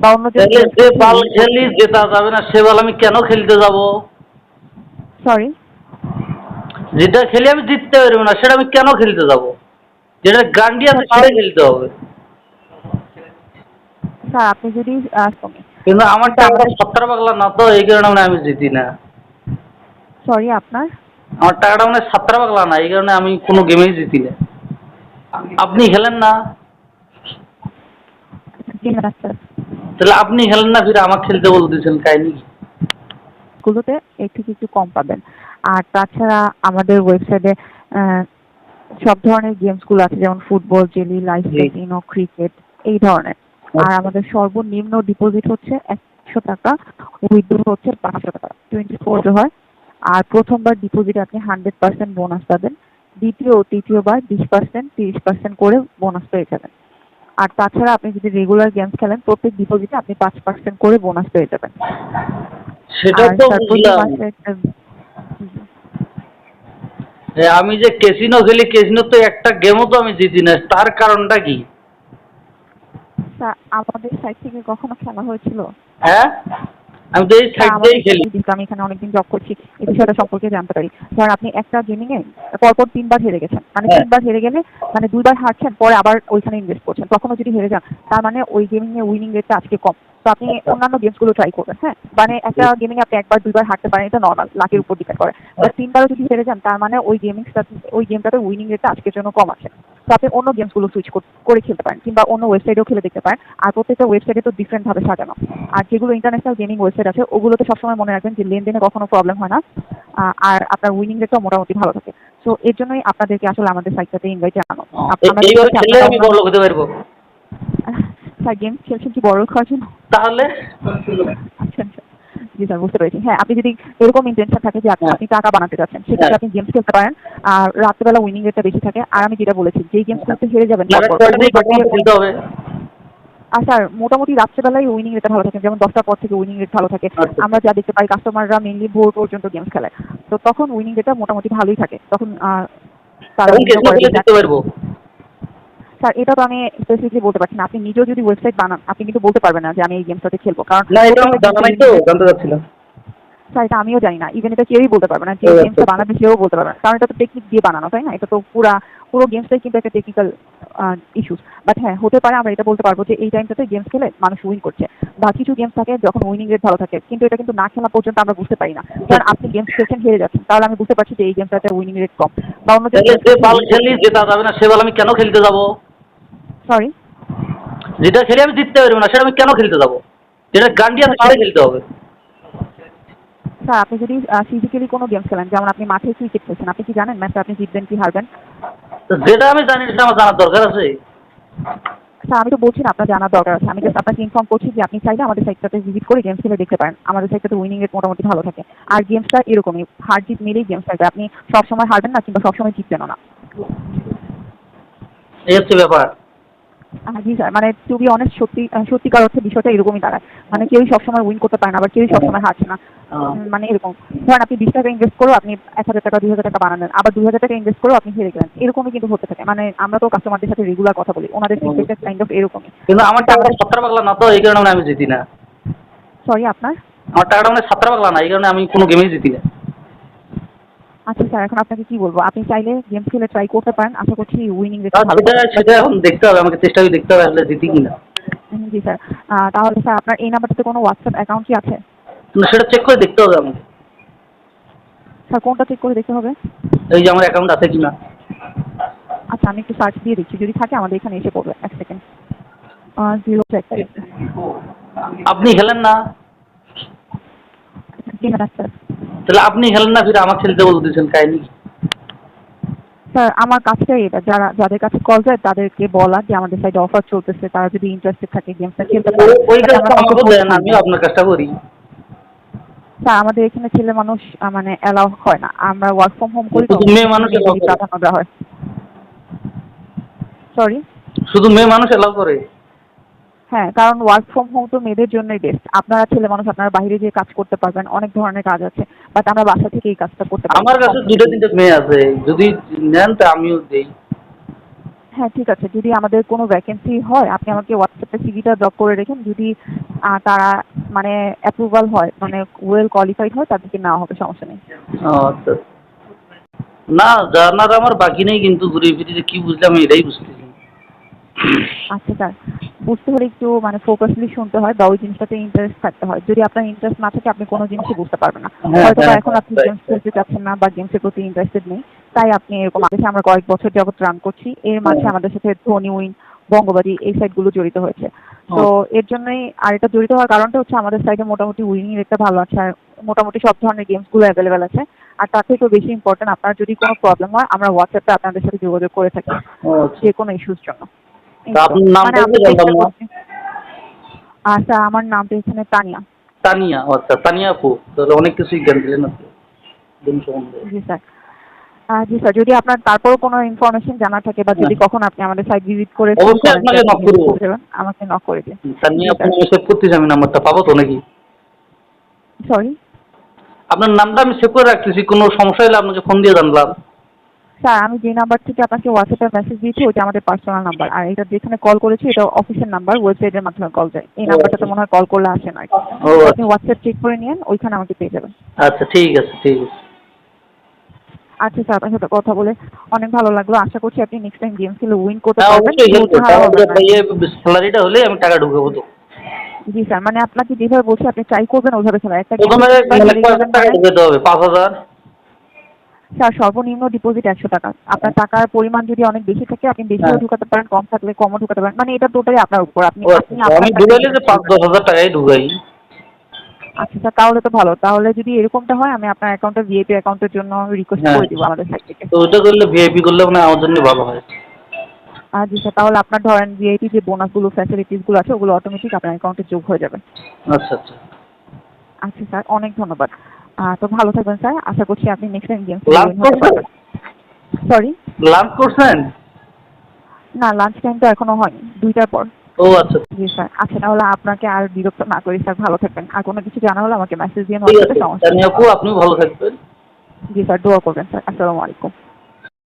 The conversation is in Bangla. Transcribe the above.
বা অন্য যে বল খেলি জেতা যাবে না সে বল আমি কেন খেলতে যাব? সরি যেটা খেলে আমি জিততে পারব না সেটা আমি কেন খেলতে যাব? যেটা গান্ডি আছে সেটা খেলতে হবে। স্যার আপনি যদি কিন্তু আমার টাকাটা সত্তর পাগলা না তো এই কারণে মানে আমি জিতি না। সরি আপনার? আমার টাকাটা মানে সাতটা পাগলা না এই কারণে আমি কোনো গেমেই জিতি না। আপনি খেলেন না। তাহলে আপনি খেলেন না ফিরে আমাকে খেলতে বলতেছেন কাহিনি। গুলোতে এর থেকে একটু কম পাবেন। আর তাছাড়া আমাদের ওয়েবসাইটে সব ধরনের গেমসগুলো আছে যেমন ফুটবল জেলি লাইফ। ক্যাসিনো ক্রিকেট এই ধরনের। আর আমাদের সর্বনিম্ন ডিপোজিট হচ্ছে একশো টাকা উইথড্র হচ্ছে পাঁচশো টাকা টোয়েন্টি ফোর হয়। আর প্রথমবার ডিপোজিটে আপনি হান্ড্রেড পার্সেন্ট বোনাস পাবেন দ্বিতীয় ও তৃতীয়বার বিশ পার্সেন্ট তিরিশ পার্সেন্ট করে বোনাস পেয়ে যাবেন। আর তাছাড়া আপনি যদি রেগুলার গেমস খেলেন প্রত্যেক ডিপোজিটে আপনি পাঁচ পার্সেন্ট করে বোনাস পেয়ে যাবেন। সেটা তো বুঝলাম। আমি যে ক্যাসিনো খেলি ক্যাসিনো তো একটা গেমও তো আমি জিতি না তার কারণটা কি? আমাদের সাইড থেকে কখনো খেলা হয়েছিল? হ্যাঁ? আমি তো এই সাইড দিয়েই খেলি। side আমি এখানে অনেকদিন জব করছি এই বিষয়টা সম্পর্কে জানতে পারি। ধর আপনি একটা গেমিং এ পরপর তিনবার হেরে গেছেন। মানে হ্যাঁ। তিনবার হেরে গেলে মানে দুইবার হারছেন পরে আবার ওইখানে ইনভেস্ট করছেন। তখনও যদি হেরে যান তার মানে ওই গেমিং এ উইনিং রেটটা আজকে কম। তো আপনি অন্যান্য গেমসগুলো ট্রাই করবেন হ্যাঁ? মানে একটা গেমিং আপনি একবার দুইবার হারতে পারেন এটা নর্মাল লাকের উপর ডিপেন্ড করে। আর তিনবারও যদি হেরে যান তার মানে ওই গেমিং ওই গেমটাতে উইনিং রেটটা আজকের জন্য কম আছে। তো আপনি অন্য গেমসগুলো সুইচ করে খেলতে পারেন কিংবা অন্য ওয়েবসাইটেও খেলে দেখতে পারেন। আর প্রত্যেকটা ওয়েবসাইটে তো ডিফারেন্ট ভাবে সাজানো। আর যেগুলো ইন্টারন্যাশনাল গেমিং ওয়েবসাইট আছে ওগুলোতে সবসময় মনে রাখবেন যে লেনদেনে কখনো প্রবলেম হয় না। আর আপনার উইনিং রেটটাও মোটামুটি ভালো থাকে। তো এর জন্যই আপনাদেরকে আসলে আমাদের সাইটটাতে ইনভাইট জানানো। স্যার গেম খেলছেন কি বড় খাওয়ার জন্য? তাহলে? আচ্ছা আচ্ছা। জি স্যার বুঝতে পেরেছি। হ্যাঁ আপনি যদি এরকম ইন্টেনশন থাকে যে আপনি হ্যাঁ। টাকা বানাতে চাচ্ছেন সেক্ষেত্রে হ্যাঁ। আপনি গেমস খেলতে পারেন। আর রাত্রেবেলা উইনিং রেটটা বেশি থাকে। আর আমি যেটা বলেছি যেই গেমস খেলতে হেরে যাবেন না, পরপর, কয়টা দিয়ে ওগুলো কয়টা খেলতে হবে। আর স্যার মোটামুটি রাত্রেবেলায় উইনিং রেটটা ভালো থাকে। যেমন দশটার পর থেকে উইনিং রেট ভালো থাকে। আচ্ছা। আমরা যা দেখতে পাই কাস্টমাররা মেনলি ভোর পর্যন্ত গেমস খেলে। তো তখন উইনিং রেটটা মোটামুটি ভালোই থাকে। তখন তারা স্যার এটা তো আমি স্পেসিফিকলি বলতে পারছি না। আপনি নিজেও যদি ওয়েবসাইট বানান আপনি কিন্তু বলতে পারবেন না যে আমি এই গেমসটাতে খেলব। কারণ না এটা আমার জানা তো জানতে চাচ্ছিলাম। স্যার এটা আমিও জানি না। ইভেন এটা কেউই বলতে পারবে না। যে আচ্ছা, গেমসটা আচ্ছা। বানাবে সেও বলতে পারবে না। কারণ এটা তো টেকনিক দিয়ে বানানো তাই না? এটা তো পুরা পুরো গেমসটাই কিন্তু একটা টেকনিক্যাল ইস্যুস বাট হ্যাঁ হতে পারে আমরা এটা বলতে পারব যে এই টাইমটাতে গেমস খেলে মানুষ উইন করছে। বা কিছু গেমস থাকে যখন উইনিং রেট ভালো থাকে কিন্তু এটা কিন্তু না খেলা পর্যন্ত আমরা বুঝতে পারি না। কারণ আপনি গেমস খেলছেন হেরে যাচ্ছেন। তাহলে আমি বুঝতে পারছি যে এই গেমটাতে উইনিং রেট কম। বা অন্য যে বল খেলি জেতা যাবে না সে বল আমি কেন খেলতে যাব? সরি যেটা খেলে আমি জিততে পারব না সেটা আমি কেন খেলতে যাব? যেটা গান্ডি আছে সেটা খেলতে হবে। স্যার আপনি যদি ফিজিক্যালি কোনো গেমস খেলেন যেমন আপনি মাঠে ক্রিকেট খেলছেন আপনি কি জানেন ম্যাচে আপনি জিতবেন কি হারবেন? যেটা আমি জানি সেটা আমার জানার দরকার আছে। স্যার আমি তো বলছি না আপনার জানার দরকার আছে। আমি জাস্ট আপনাকে ইনফর্ম করছি যে আপনি চাইলে আমাদের সাইটটাতে ভিজিট করে গেমস খেলে দেখতে পারেন। আমাদের সাইটটাতে উইনিং রেট মোটামুটি ভালো থাকে। আর গেমসটা এরকমই হার জিত মিলেই গেমস থাকবে আপনি সবসময় হারবেন না কিংবা সবসময় জিতবেন না। এই হচ্ছে ব্যাপার। জি স্যার মানে টু বি অনেস্ট সত্যি সত্যিকার অর্থে বিষয়টা এরকমই দাঁড়ায়। মানে কেউই সবসময় উইন করতে পারে না আবার কেউই সবসময় হারছে না। মানে এরকম। ধরেন আপনি বিশ টাকা ইনভেস্ট করেও আপনি এক হাজার টাকা দুই হাজার টাকা বানালেন আবার দুই হাজার টাকা ইনভেস্ট করেও আপনি হেরে গেলেন। এরকমই কিন্তু হতে থাকে। মানে আমরা তো কাস্টমারদের সাথে রেগুলার কথা বলি ওনাদের ফিডব্যাকটা কাইন্ড অফ এরকমই। কিন্তু আমার টাকাটা সত্তর পাগলা না তো এই কারণে আমি জিতি না। সরি আপনার? আমার টাকাটা মানে পাগলা না এই কারণে আমি কোনো গেমেই জিতি না। আচ্ছা স্যার এখন আপনাকে কি বলব? আপনি চাইলে গেমস খেলে ট্রাই করতে পারেন। আশা করছি উইনিং ভালো সেটা এখন দেখতে হবে। আমাকে চেষ্টা করে দেখতে হবে আসলে জিতি কিনা। জি স্যার। তাহলে স্যার আপনার এই নাম্বারটাতে কোনো হোয়াটসঅ্যাপ অ্যাকাউন্ট কি আছে? কিন্তু সেটা চেক করে দেখতে হবে আমাকে। স্যার কোনটা চেক করে দেখতে হবে? এই যে আমার অ্যাকাউন্ট আছে কিনা। আচ্ছা আমি একটু সার্চ দিয়ে দিচ্ছি যদি থাকে আমাদের এখানে এসে পড়বে। এক সেকেন্ড জিরো আপনি খেলেন না? জি হ্যাঁ স্যার। তাহলে আপনি খেলেন না ফিরে আমাকে খেলতে বলতেছেন কাহিনি। স্যার আমার কাজটাই এটা যারা যাদের কাছে কল যায় তাদেরকে বলা যে আমাদের সাইডে অফার চলতেছে তারা যদি ইন্টারেস্টেড থাকে গেমসটা খেলতে পারে। ওই কাজটা আমরা আমাকে দেন পারি। আপনার কাজটা করি। স্যার আমাদের এখানে ছেলে মানুষ মানে অ্যালাউ হয় না। আমরা ওয়ার্ক ফ্রম হোম করি তো শুধু মেয়ে মানুষ allow করে। প্রাধান্য দেওয়া হয়। সরি শুধু মেয়ে মানুষ এলাও করে? হ্যাঁ কারণ ওয়ার্ক ফ্রম হোম তো মেয়েদের জন্যই বেস্ট আপনারা ছেলে মানুষ আপনারা বাইরে গিয়ে কাজ করতে পারবেন অনেক ধরনের কাজ আছে বাট আমরা বাসা থেকে এই কাজটা করতে পারি আমার কাছে দুটো তিনটে মেয়ে আছে যদি নেন তা আমিও দেই। হ্যাঁ ঠিক আছে যদি আমাদের কোনো ভ্যাকেন্সি হয় আপনি আমাকে হোয়াটসঅ্যাপে সিভিটা ড্রপ করে রেখেন যদি তারা মানে অ্যাপ্রুভাল হয় মানে ওয়েল কোয়ালিফাইড হয় তাদেরকে নেওয়া হবে সমস্যা নেই। আচ্ছা। না জানার আমার বাকি নেই কিন্তু ঘুরে ফিরে কি বুঝলাম এটাই বুঝতেছি। আচ্ছা স্যার বুঝতে হলে একটু মানে ফোকাসলি শুনতে হয় বা ওই জিনিসটাতে ইন্টারেস্ট থাকতে হয়। যদি আপনার ইন্টারেস্ট না থাকে আপনি কোনো জিনিসই বুঝতে পারবেন না। হ্যাঁ, হয়তো হ্যাঁ, এখন আপনি. গেমস খেলতে চাচ্ছেন না বা গেমসের প্রতি ইন্টারেস্টেড নেই তাই আপনি এরকম আগে আমরা কয়েক বছর যাবত রান করছি। এর মাঝে আমাদের সাথে ধোনি উইন বঙ্গবাদী এই সাইটগুলো জড়িত হয়েছে। তো এর জন্যই আর এটা জড়িত হওয়ার কারণটা হচ্ছে আমাদের সাইডে মোটামুটি উইনিং রেটটা ভালো আছে। আর মোটামুটি সব ধরনের গেমসগুলো অ্যাভেলেবেল আছে। আর তার থেকেও বেশি ইম্পর্টেন্ট আপনার যদি কোনো প্রবলেম হয় আমরা হোয়াটসঅ্যাপে আপনাদের সাথে যোগাযোগ করে থাকি। যে কোনো ইস্যুর জন্য। আপনার নামটা কি আমরা না? আচ্ছা আমার নামটা এখানে তানিয়া। তানিয়া আচ্ছা তানিয়া আপু। তাহলে অনেক কিছুই জ্ঞান দিলেন আপনি। জি স্যার। জি স্যার যদি আপনার তারপরও কোনো ইনফরমেশন জানা থাকে বা যদি হ্যাঁ। কখন আপনি আমাদের সাইট ভিজিট করে অবশ্যই আপনাকে আপনি knock করব। আমাকে নক করে দিন। তানিয়া আপু সেভ করতেছি আমি নাম্বারটা পাবো তো নাকি? সরি আপনার নামটা আমি সেভ করে রাখতেছি কোনো সমস্যা হলে আপনাকে ফোন দিয়ে জানলাম। স্যার আমি যে নাম্বার থেকে আপনাকে হোয়াটসঅ্যাপে মেসেজ দিয়েছি ওইটা আমাদের পার্সোনাল নাম্বার আর এটা যেখানে কল করেছি এটা অফিসের নাম্বার ওয়েবসাইটের মাধ্যমে কল যায়। এই ও, নাম্বারটাতে আচ্ছা। মনে হয় কল করলে আসে না। আপনি আচ্ছা। হোয়াটসঅ্যাপ চেক করে নিন ওইখানে আমাকে পেয়ে যাবেন। আচ্ছা ঠিক আছে ঠিক আছে। আচ্ছা স্যার আপনার সাথে কথা বলে অনেক ভালো লাগল। আশা করছি আপনি নেক্সট টাইম গেম খেলে উইন করতে হ্যাঁ পারবেন। স্যালারিটা হলে আমি টাকা ঢুকাবো তো। জি স্যার মানে আপনাকে যেভাবে বলছি আপনি ট্রাই করবেন ওইভাবে খেলা। একটা প্রথমে খেলতে মানে পারলে কয় খেলবেন টাকা মানে- হবে পাঁচ হাজার। স্যার সর্বনিম্ন ডিপোজিট একশো টাকা। আপনার টাকার পরিমাণ যদি অনেক বেশি থাকে আপনি বেশিও হ্যাঁ। ঢুকাতে পারেন কম থাকলে কমও ঢুকাতে পারেন। মানে এটা টোটালি আপনার উপর। আপনি আমি ঢুকাইলে যে টাকা পাঁচ দশ হাজার টাকাই ঢুকাই। আচ্ছা স্যার তাহলে তো ভালো। তাহলে যদি এরকমটা হয় আমি আপনার অ্যাকাউন্টে ভিআইপি অ্যাকাউন্টের জন্য রিকোয়েস্ট হ্যাঁ। করে দিব আমাদের সাইট থেকে। তো ওইটা করলে ভিআইপি করলে মানে আমার জন্য ভালো হয়। জি স্যার তাহলে আপনার ধরেন ভিআইপি যে বোনাসগুলো ফ্যাসিলিটিসগুলো আছে ওগুলো অটোমেটিক আপনার অ্যাকাউন্টে যোগ হয়ে যাবে। আচ্ছা আচ্ছা। আচ্ছা স্যার অনেক ধন্যবাদ। তো ভালো থাকবেন স্যার। আশা করছি আপনি next time game sorry lunch করছেন? না লাঞ্চ টাইম তো এখনও হয়নি দুইটার পর। ও আচ্ছা। জি স্যার আচ্ছা তাহলে আপনাকে আর বিরক্ত না করি স্যার। ভালো থাকবেন। আর কোনো কিছু জানা হলে আমাকে মেসেজ দিয়ে হোয়াটসঅ্যাপে সমস্যা আপনি ভালো থাকবেন। জি স্যার দোয়া করবেন স্যার। আসসালামু আলাইকুম।